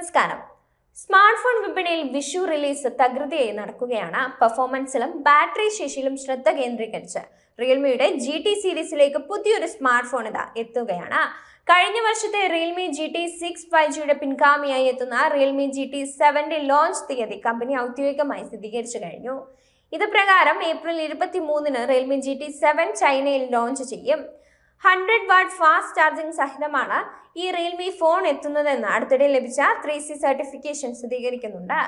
നമസ്കാരം. Smart phone വിപണിയിൽ Vishu release തകൃതിയായി നടക്കുകയാണ് പെർഫോമൻസിലും ബാറ്ററി ശേഷിയിലും ശ്രദ്ധ കേന്ദ്രീകരിച്ച്. റിയൽമിയുടെ ജി ടി സീരീസിലേക്ക് പുതിയൊരു സ്മാർട്ട് ഫോൺ ഇതാ എത്തുകയാണ്. കഴിഞ്ഞ വർഷത്തെ Realme G T six five ജിയുടെ പിൻഗാമിയായി എത്തുന്ന റിയൽമി ജി ടി സെവന്റെ ലോഞ്ച് തീയതി കമ്പനി ഔദ്യോഗികമായി സ്ഥിരീകരിച്ചു കഴിഞ്ഞു. ഇത് പ്രകാരം ഏപ്രിൽ ഇരുപത്തി മൂന്നിന് റിയൽമി ജി ടി സെവൻ ചൈനയിൽ ലോഞ്ച് ചെയ്യും. ഹൺഡ്രഡ് വാട്ട് ഫാസ്റ്റ് ചാർജിംഗ് സഹിതമാണ് ഈ റിയൽമി ഫോൺ എത്തുന്നതെന്ന് അടുത്തിടെ ലഭിച്ച ത്രീ സി സർട്ടിഫിക്കേഷൻ സ്ഥിരീകരിക്കുന്നുണ്ട്.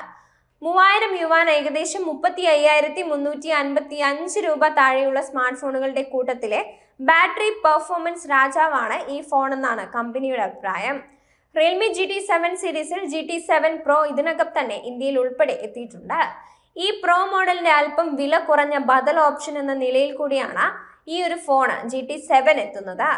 മൂവായിരം യുവാൻ ഏകദേശം മുപ്പത്തി അയ്യായിരത്തി മുന്നൂറ്റി അൻപത്തി അഞ്ച് രൂപ താഴെയുള്ള സ്മാർട്ട് ഫോണുകളുടെ കൂട്ടത്തിലെ ബാറ്ററി പെർഫോമൻസ് രാജാവാണ് ഈ ഫോൺ എന്നാണ് കമ്പനിയുടെ അഭിപ്രായം. റിയൽമി ജി ടി സെവൻ സീരീസിൽ ജി ടി സെവൻ പ്രോ ഇതിനകം തന്നെ ഇന്ത്യയിൽ ഉൾപ്പെടെ എത്തിയിട്ടുണ്ട്. ഈ പ്രോ മോഡലിന്റെ അല്പം വില കുറഞ്ഞ ബദൽ ഓപ്ഷൻ എന്ന നിലയിൽ കൂടിയാണ് ഈ ഒരു ഫോൺ ജി ടി സെവൻ എത്തുന്നത്.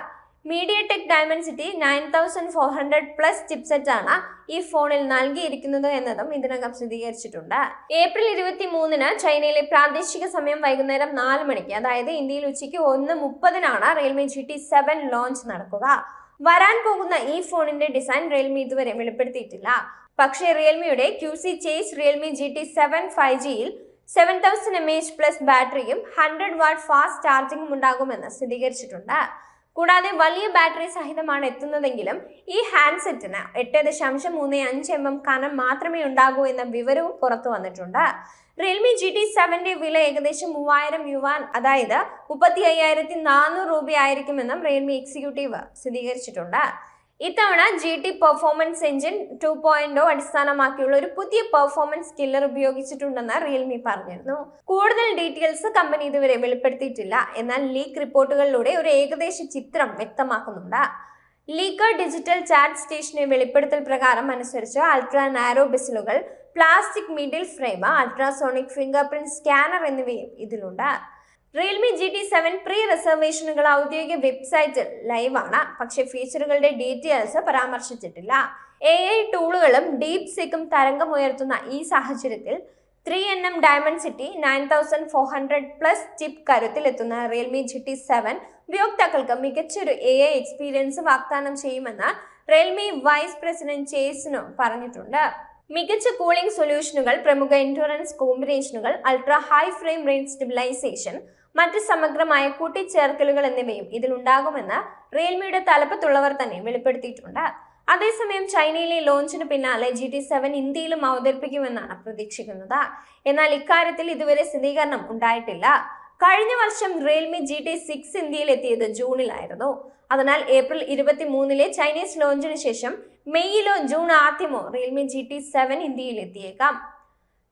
MediaTek Dimensity nine thousand four hundred plus chipset ആണ് ഈ ഫോണിൽ നൽകിയിരിക്കുന്നത് എന്നതും ഇതിനകം സ്ഥിരീകരിച്ചിട്ടുണ്ട്. ഏപ്രിൽ ഇരുപത്തി മൂന്നിന് ചൈനയിലെ പ്രാദേശിക സമയം വൈകുന്നേരം നാല് മണിക്ക് അതായത് ഇന്ത്യയിൽ ഉച്ചയ്ക്ക് ഒന്ന് മുപ്പതിനാണ് Realme G T seven launch നടക്കുക. വരാൻ പോകുന്ന ഈ ഫോണിന്റെ ഡിസൈൻ റിയൽമി ഇതുവരെ വെളിപ്പെടുത്തിയിട്ടില്ല. പക്ഷേ റിയൽമിയുടെ Q C chase Realme G T seven five ജിയിൽ seven thousand M H plus ബാറ്ററിയും hundred watt fast ചാർജിംഗും ഉണ്ടാകുമെന്ന് സ്ഥിരീകരിച്ചിട്ടുണ്ട്. കൂടാതെ വലിയ ബാറ്ററി സഹിതമാണ് എത്തുന്നതെങ്കിലും ഈ ഹാൻഡ്സെറ്റിന് എട്ട് ദശാംശം മൂന്ന് അഞ്ച് എം എം കനം മാത്രമേ ഉണ്ടാകൂ എന്ന വിവരവും പുറത്തു വന്നിട്ടുണ്ട്. റിയൽമി ജി ടി സെവന്റെ വില ഏകദേശം മൂവായിരം യുവാൻ അതായത് മുപ്പത്തി അയ്യായിരത്തി നാനൂറ് രൂപയായിരിക്കുമെന്നും റിയൽമി എക്സിക്യൂട്ടീവ് സ്ഥിരീകരിച്ചിട്ടുണ്ട്. ഇത്തവണ G T performance engine two point അടിസ്ഥാനമാക്കിയുള്ള ഒരു പുതിയ പെർഫോമൻസ് കില്ലർ ഉപയോഗിച്ചിട്ടുണ്ടെന്ന് റിയൽമി പറഞ്ഞിരുന്നു. കൂടുതൽ ഡീറ്റെയിൽസ് കമ്പനി ഇതുവരെ വെളിപ്പെടുത്തിയിട്ടില്ല. എന്നാൽ ലീക്ക് റിപ്പോർട്ടുകളിലൂടെ ഒരു ഏകദേശ ചിത്രം വ്യക്തമാക്കുന്നുണ്ട്. ലീക്കർ ഡിജിറ്റൽ ചാറ്റ് സ്റ്റേഷന് വെളിപ്പെടുത്തൽ പ്രകാരം അനുസരിച്ച് ultra narrow ബിസിലുകൾ plastic middle frame ultrasonic fingerprint scanner എന്നിവയും ഇതിലുണ്ട്. Realme G T seven pre റിസർവേഷനുകൾ ഔദ്യോഗിക വെബ്സൈറ്റിൽ ലൈവാണ് പക്ഷെ ഫീച്ചറുകളുടെ ഡീറ്റെയിൽസ് പരാമർശിച്ചിട്ടില്ല. എ ഐ ടൂളുകളും ഡീപ് സിക്കും തരംഗമുയർത്തുന്ന ഈ സാഹചര്യത്തിൽ three N M Dimensity nine thousand four hundred plus chip കരുത്തിലെത്തുന്ന Realme G T seven ഉപയോക്താക്കൾക്ക് മികച്ചൊരു എ ഐ എക്സ്പീരിയൻസ് വാഗ്ദാനം ചെയ്യുമെന്ന് റിയൽമി വൈസ് പ്രസിഡന്റ് ചേസിനു പറഞ്ഞിട്ടുണ്ട്. മികച്ച കൂളിംഗ് സൊല്യൂഷനുകൾ പ്രമുഖ ഇൻഷുറൻസ് കോമ്പിനേഷനുകൾ ultra high frame rate stabilisation മറ്റ് സമഗ്രമായ കൂട്ടിച്ചേർക്കലുകൾ എന്നിവയും ഇതിലുണ്ടാകുമെന്ന് റിയൽമിയുടെ തലപ്പത്തുള്ളവർ തന്നെ വെളിപ്പെടുത്തിയിട്ടുണ്ട്. അതേസമയം ചൈനയിലെ ലോഞ്ചിന് പിന്നാലെ ജി ടി സെവൻ ഇന്ത്യയിലും അവതരിപ്പിക്കുമെന്നാണ് പ്രതീക്ഷിക്കുന്നത്. എന്നാൽ ഇക്കാര്യത്തിൽ ഇതുവരെ സ്ഥിരീകരണം ഉണ്ടായിട്ടില്ല. കഴിഞ്ഞ വർഷം റിയൽമി ജി ടി സിക്സ് ഇന്ത്യയിൽ എത്തിയത് ജൂണിലായിരുന്നു. അതിനാൽ ഏപ്രിൽ ഇരുപത്തി മൂന്നിലെ ചൈനീസ് ലോഞ്ചിന് ശേഷം മെയ്യിലോ ജൂൺ ആദ്യമോ റിയൽമി ജി ടി സെവൻ ഇന്ത്യയിൽ എത്തിയേക്കാം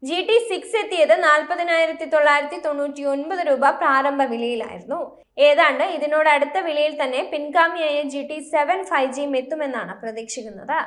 ജി ടി സിക്സ് എത്തിയത് നാൽപ്പതിനായിരത്തി തൊള്ളായിരത്തി തൊണ്ണൂറ്റി ഒൻപത് രൂപ പ്രാരംഭ വിലയിലായിരുന്നു. ഏതാണ്ട് ഇതിനോട് അടുത്ത വിലയിൽ തന്നെ പിൻഗാമിയായ ജി ടി സെവൻ ഫൈവ് ജിയും എത്തുമെന്നാണ് പ്രതീക്ഷിക്കുന്നത്.